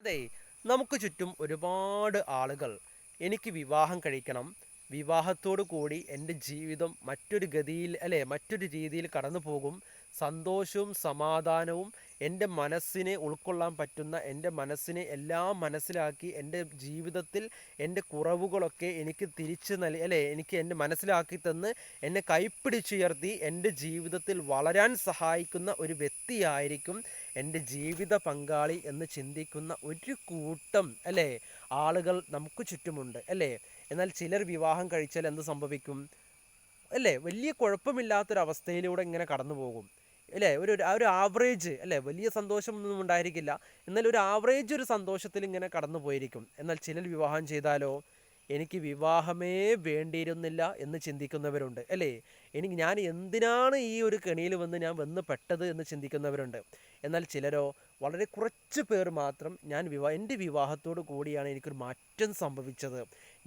അതെ നമുക്ക് ചുറ്റും ഒരുപാട് ആളുകൾ എനിക്ക് വിവാഹം കഴിക്കണം. വിവാഹത്തോടു കൂടി എന്റെ ജീവിതം മറ്റൊരു ഗതിയിൽ അല്ലെ മറ്റൊരു രീതിയിൽ കടന്നു പോകും. സന്തോഷവും സമാധാനവും എന്റെ മനസ്സിനെ ഉൾക്കൊള്ളാൻ പറ്റുന്ന എന്റെ മനസ്സിനെ എല്ലാം മനസ്സിലാക്കി എന്റെ ജീവിതത്തിൽ എന്റെ കുറവുകളൊക്കെ എനിക്ക് തിരിച്ചു നൽകി അല്ലേ എനിക്ക് എന്റെ മനസ്സിലാക്കി തന്ന് എന്നെ കൈപ്പിടിച്ചുയർത്തി എന്റെ ജീവിതത്തിൽ വളരാൻ സഹായിക്കുന്ന ഒരു വ്യക്തിയായിരിക്കും എന്റെ ജീവിത പങ്കാളി എന്ന് ചിന്തിക്കുന്ന ഒരു കൂട്ടം അല്ലേ ആളുകൾ നമുക്ക് ചുറ്റുമുണ്ട് അല്ലേ? എന്നാൽ ചിലർ വിവാഹം കഴിച്ചാൽ എന്ത് സംഭവിക്കും? അല്ലേ വലിയ കുഴപ്പമില്ലാത്തൊരവസ്ഥയിലൂടെ ഇങ്ങനെ കടന്നു പോകും അല്ലേ? ഒരു ആ ഒരു ആവറേജ് അല്ലേ? വലിയ സന്തോഷമൊന്നും ഉണ്ടായിരിക്കില്ല. എന്നാൽ ഒരു ആവറേജ് ഒരു സന്തോഷത്തിൽ ഇങ്ങനെ കടന്നു പോയിരിക്കും എന്നാൽ ചിലർ വിവാഹം ചെയ്താലോ? എനിക്ക് വിവാഹമേ വേണ്ടിയിരുന്നില്ല എന്ന് ചിന്തിക്കുന്നവരുണ്ട് അല്ലേ? എനിക്ക് ഞാൻ എന്തിനാണ് ഈ ഒരു കെണിയിൽ വന്ന് ഞാൻ വന്ന് പെട്ടത് എന്ന് ചിന്തിക്കുന്നവരുണ്ട്. എന്നാൽ ചിലരോ വളരെ കുറച്ച് പേർ മാത്രം ഞാൻ വിവാഹ എന്റെ വിവാഹത്തോടു കൂടിയാണ് എനിക്കൊരു മാറ്റം സംഭവിച്ചത്.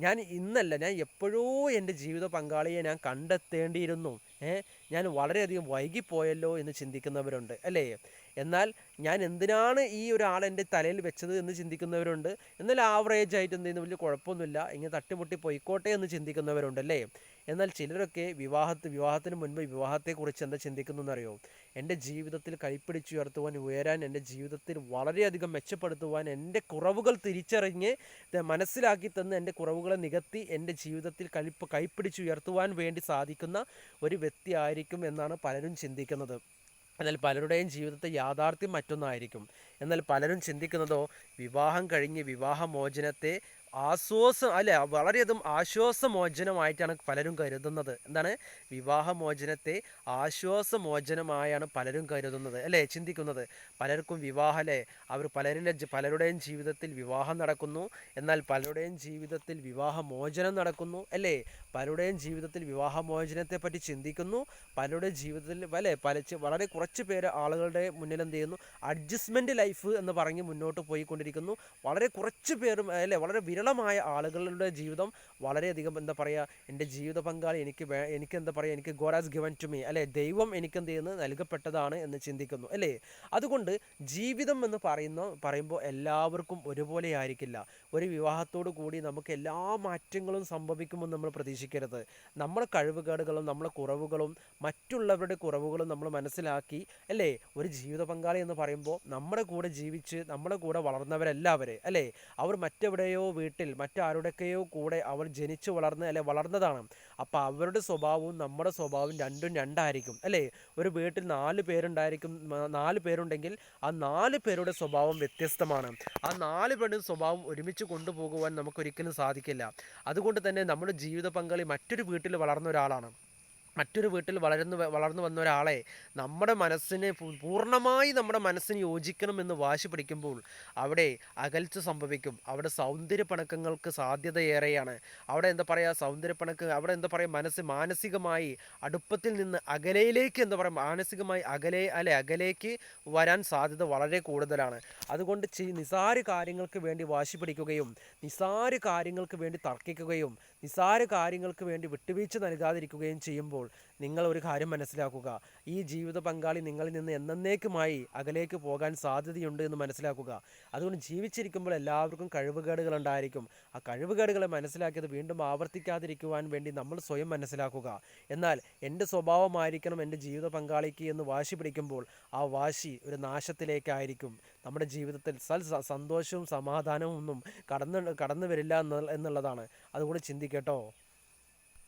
ഞാൻ ഇന്നല്ല ഞാൻ എപ്പോഴോ എന്റെ ജീവിത പങ്കാളിയെ ഞാൻ കണ്ടെത്തേണ്ടിയിരുന്നു. ഞാൻ വളരെയധികം വൈകിപ്പോയല്ലോ എന്ന് ചിന്തിക്കുന്നവരുണ്ട് അല്ലേ? എന്നാൽ ഞാൻ എന്തിനാണ് ഈ ഒരാൾ എന്റെ തലയിൽ വെച്ചത് എന്ന് ചിന്തിക്കുന്നവരുണ്ട്. എന്നാൽ ആവറേജ് ആയിട്ട് എന്തെങ്കിലും വലിയ കുഴപ്പമൊന്നുമില്ല. ഇങ്ങനെ തട്ടിമുട്ടി പോയിക്കോട്ടെ എന്ന് ചിന്തിക്കുന്നവരുണ്ട് അല്ലേ? എന്നാൽ ചിലരൊക്കെ വിവാഹത്ത് വിവാഹത്തിന് മുൻപ് വിവാഹത്തെക്കുറിച്ച് എന്താ ചിന്തിക്കുന്നു എന്നറിയോ? എന്റെ ജീവിതത്തിൽ കൈപ്പിടിച്ചുയർത്തുവാൻ ഉയരാൻ എന്റെ ജീവിതത്തിൽ വളരെയധികം മെച്ചപ്പെടുത്തുവാൻ എന്റെ കുറവുകൾ തിരിച്ചറിഞ്ഞ് മനസ്സിലാക്കി തന്ന് എന്റെ കുറവുകളെ നികത്തി എന്റെ ജീവിതത്തിൽ കലിപ്പ് കൈപ്പിടിച്ചുയർത്തുവാൻ വേണ്ടി സാധിക്കുന്ന ഒരു വ്യക്തിയായിരിക്കും എന്നാണ് പലരും ചിന്തിക്കുന്നത്. എന്നാൽ പലരുടെയും ജീവിതത്തെ യാഥാർത്ഥ്യം മറ്റൊന്നായിരിക്കും. എന്നാൽ പലരും ചിന്തിക്കുന്നതോ വിവാഹം കഴിഞ്ഞ് വിവാഹമോചനത്തെ ആശ്വാസം അല്ല വളരെയധികം ആശ്വാസമോചനമായിട്ടാണ് പലരും കരുതുന്നത്. എന്താണ്? വിവാഹമോചനത്തെ ആശ്വാസമോചനമായാണ് പലരും കരുതുന്നത് അല്ലേ ചിന്തിക്കുന്നത്. പലർക്കും വിവാഹ അല്ലേ അവർ പലരിലെ പലരുടെയും ജീവിതത്തിൽ വിവാഹം നടക്കുന്നു. എന്നാൽ പലരുടെയും ജീവിതത്തിൽ വിവാഹമോചനം നടക്കുന്നു അല്ലേ പലരുടെയും ജീവിതത്തിൽ വിവാഹമോചനത്തെ പറ്റി ചിന്തിക്കുന്നു. പലരുടെ ജീവിതത്തിൽ അല്ലേ പല വളരെ കുറച്ച് പേര് ആളുകളുടെ മുന്നിൽ എന്ത് ചെയ്യുന്നു? അഡ്ജസ്റ്റ്മെന്റ് ലൈഫ് എന്ന് പറഞ്ഞ് മുന്നോട്ട് പോയിക്കൊണ്ടിരിക്കുന്നു. വളരെ കുറച്ച് പേരും അല്ലേ വളരെ വിരളമായ ആളുകളുടെ ജീവിതം വളരെയധികം എന്താ പറയുക എന്റെ ജീവിത പങ്കാളി എനിക്ക് വേ എനിക്ക് എന്താ പറയുക എനിക്ക് ഗോഡാസ് ഗിവൻ ടു മീ അല്ലേ? ദൈവം എനിക്ക് എന്ത് ചെയ്യുന്നു? നൽകപ്പെട്ടതാണ് എന്ന് ചിന്തിക്കുന്നു അല്ലേ? അതുകൊണ്ട് ജീവിതം എന്ന് പറയുന്ന പറയുമ്പോൾ എല്ലാവർക്കും ഒരുപോലെ ആയിരിക്കില്ല. ഒരു വിവാഹത്തോടു കൂടി നമുക്ക് എല്ലാ മാറ്റങ്ങളും സംഭവിക്കുമെന്ന് നമ്മൾ പ്രതീക്ഷിക്കരുത്. നമ്മുടെ കഴിവുകേടുകളും നമ്മുടെ കുറവുകളും മറ്റുള്ളവരുടെ കുറവുകളും നമ്മൾ മനസ്സിലാക്കി അല്ലേ? ഒരു ജീവിത പങ്കാളി എന്ന് പറയുമ്പോൾ നമ്മുടെ കൂടെ ജീവിച്ച് നമ്മുടെ കൂടെ വളർന്നവരെല്ലാവരെ അല്ലേ? അവർ മറ്റെവിടെയോ വീട്ടിൽ മറ്റാരുടെയൊക്കെയോ കൂടെ അവർ ജനിച്ചു വളർന്ന് അല്ലെ വളർന്നതാണ്. അപ്പോൾ അവരുടെ സ്വഭാവവും നമ്മുടെ സ്വഭാവവും രണ്ടും രണ്ടായിരിക്കും. അല്ലേ? ഒരു വീട്ടിൽ നാല് പേരുണ്ടായിരിക്കും നാല് പേരുണ്ടെങ്കിൽ ആ നാല് പേരുടെ സ്വഭാവം വ്യത്യസ്തമാണ്. ആ നാല് പേരുടെ സ്വഭാവം ഒരുമിച്ച് കൊണ്ടുപോകുവാൻ നമുക്കൊരിക്കലും സാധിക്കില്ല. അതുകൊണ്ട് തന്നെ നമ്മുടെ ജീവിത പങ്കാളി മറ്റൊരു വീട്ടിൽ വളർന്ന ഒരാളാണ്. മറ്റൊരു വീട്ടിൽ വളർന്നു വളർന്നു വന്ന ഒരാളെ നമ്മുടെ മനസ്സിനെ പൂർണമായി നമ്മുടെ മനസ്സിന് യോജിക്കണമെന്ന് വാശി പിടിക്കുമ്പോൾ അവിടെ അകൽച്ച സംഭവിക്കും. അവിടെ സൗന്ദര്യപ്പണക്കങ്ങൾക്ക് സാധ്യതയേറെയാണ്. അവിടെ എന്താ പറയുക സൗന്ദര്യപ്പണക്ക് അവിടെ എന്താ പറയുക മനസ്സ് മാനസികമായി അടുപ്പത്തിൽ നിന്ന് അകലയിലേക്ക് എന്താ പറയുക മാനസികമായി അകലെ അല്ലെ അകലേക്ക് വരാൻ സാധ്യത വളരെ കൂടുതലാണ്. അതുകൊണ്ട് നിസാര കാര്യങ്ങൾക്ക് വേണ്ടി വാശി പിടിക്കുകയും നിസാര കാര്യങ്ങൾക്ക് വേണ്ടി തർക്കിക്കുകയും നിസാര കാര്യങ്ങൾക്ക് വേണ്ടി വിട്ടുവീഴ്ച നൽകാതിരിക്കുകയും ചെയ്യുമ്പോൾ നിങ്ങൾ ഒരു കാര്യം മനസ്സിലാക്കുക. ഈ ജീവിത പങ്കാളി നിങ്ങളിൽ നിന്ന് എന്നേക്കുമായി അകലേക്ക് പോകാൻ സാധ്യതയുണ്ട് എന്ന് മനസ്സിലാക്കുക. അതുകൊണ്ട് ജീവിച്ചിരിക്കുമ്പോൾ എല്ലാവർക്കും കഴിവുകേടുകൾ ഉണ്ടായിരിക്കും. ആ കഴിവുകേടുകളെ മനസ്സിലാക്കിയത് വീണ്ടും ആവർത്തിക്കാതിരിക്കുവാൻ വേണ്ടി നമ്മൾ സ്വയം മനസ്സിലാക്കുക. എന്നാൽ എന്റെ സ്വഭാവമായിരിക്കണം എന്റെ ജീവിത പങ്കാളിക്ക് എന്ന് വാശി പിടിക്കുമ്പോൾ ആ വാശി ഒരു നാശത്തിലേക്കായിരിക്കും. നമ്മുടെ ജീവിതത്തിൽ സൽ സന്തോഷവും സമാധാനവും ഒന്നും കടന്നു കടന്നു വരില്ല എന്നുള്ള- എന്നുള്ളതാണ്. അതുകൊണ്ട് ചിന്തിക്കട്ടോ